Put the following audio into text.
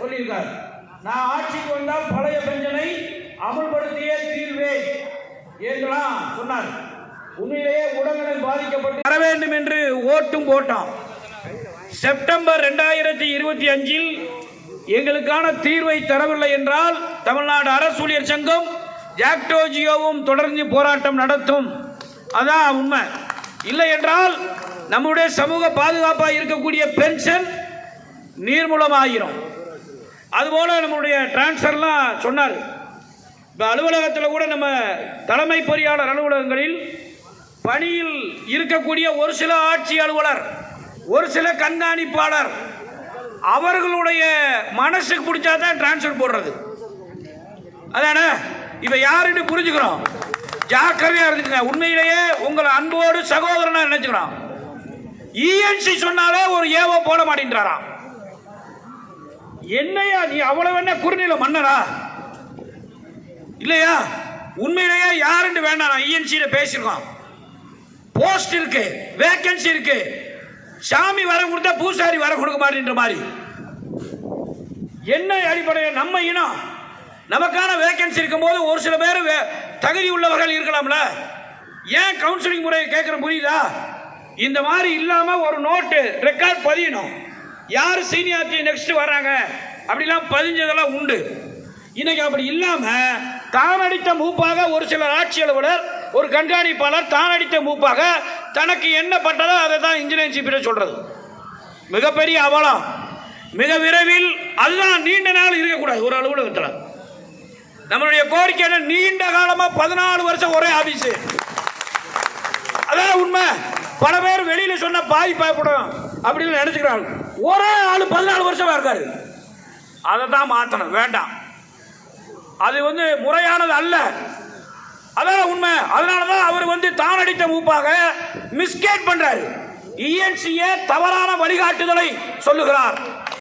சொல்லியிருக்கார். நான் ஆட்சிக்கு வந்தால் பழைய பெஞ்சனை அமல்படுத்தியே தீர்வேன் என்றெல்லாம் சொன்னார். உண்மையிலேயே உடல்நலம் பாதிக்கப்பட்டு வர வேண்டும் என்று ஓட்டும் போட்டோம் செப்டம்பர் ரெண்டாயிரத்தி இருபத்தி அஞ்சில் எங்களுக்கான தீர்வை தரவில்லை என்றால் தமிழ்நாடு அரசு ஊழியர் சங்கம் ஜாக்டோஜியோவும் தொடர்ந்து போராட்டம் நடத்தும். அதான் உண்மை. இல்லை என்றால் நம்முடைய சமூக பாதுகாப்பாக இருக்கக்கூடிய பென்ஷன் நீர்மூலமாகிரும் அதுபோல் நம்மளுடைய டிரான்ஸ்ஃபர்லாம் சொன்னார். இப்போ அலுவலகத்தில் கூட நம்ம தலைமை பொறியாளர் அலுவலகங்களில் பணியில் இருக்கக்கூடிய ஒரு சில ஆட்சி அலுவலர் ஒரு சில கண்காணிப்பாளர் அவர்களுடைய மனசுக்கு பிடிச்சா தான் டிரான்ஸ்ஃபர் போடுறது. அதானே? இப்போ யாருன்னு புரிஞ்சுக்கிறோம். ஜாக்கிரதையாக இருந்துக்கங்க. உண்மையிலேயே உங்களை அன்போடு சகோதரனாக நினைச்சுக்கிறோம். இஎன்சி சொன்னாலே ஒரு ஏவோ போட மாட்டேன்றாராம். என்னையா நீ அவ்வளவு என்ன குறுநில மன்னரா இல்லையா? உண்மையிலேயே யாருன்னு வேண்டாம். இஎன்சியில் பேசியிருக்கோம். போஸ்ட் இருக்கு. வேக்கன்சி இருக்கு. சாமி வர கொடுத்தா பூசாரி வர கொடுக்க மாட்டேன்ற மாதிரி. என்ன அடிப்படையில் நம்ம இனம்? நமக்கான வேக்கன்சி இருக்கும்போது ஒரு சில பேர் வே- தகுதி உள்ளவர்கள் இருக்கலாம்ல. ஏன் கவுன்சிலிங் முறையை கேட்குற புரியுதா? இந்த மாதிரி இல்லாமல் ஒரு நோட்டு ரெக்கார்ட் பதியணும். யார் சீனியாரிட்டி நெக்ஸ்ட் வராங்க அப்படிலாம் பதிஞ்சதெல்லாம் உண்டு. இன்னைக்கு அப்படி இல்லாமல் தான் அடித்த மூப்பாக ஒரு சில ஆட்சி அலுவலர் ஒரு கண்காணிப்பாளர் தான் அடித்த மூப்பாக தனக்கு என்ன பட்டதோ அதை தான் இன்ஜினியரிங் சீப்பிட சொல்றது. மிகப்பெரிய அவலம். மிக விரைவில் அதுதான் நீண்ட நாள் இருக்கக்கூடாது ஒரு அலுவலகத்தில். நம்மளுடைய கோரிக்கை என்ன? நீண்ட காலமா பதினாலு வருஷம் ஒரே ஆபீஸ் அதான் உண்மை? பல பேர் வெளியில சொன்ன பாய் பயப்படும் அப்படின்னு நினைச்சுக்கிறாங்க. ஒரே ஆள் பதினாலு வருஷமா இருக்காரு. அதை தான் மாற்றணும் வேண்டாம். அது வந்து முறையானது அல்ல. அதான் உண்மை. அதனால தான் அவர் வந்து தான் அடித்த மூப்பாக மிஸ்கேட் பண்றாரு. இஎன்சிஏ தவறான வழிகாட்டுதலை சொல்லுகிறார்.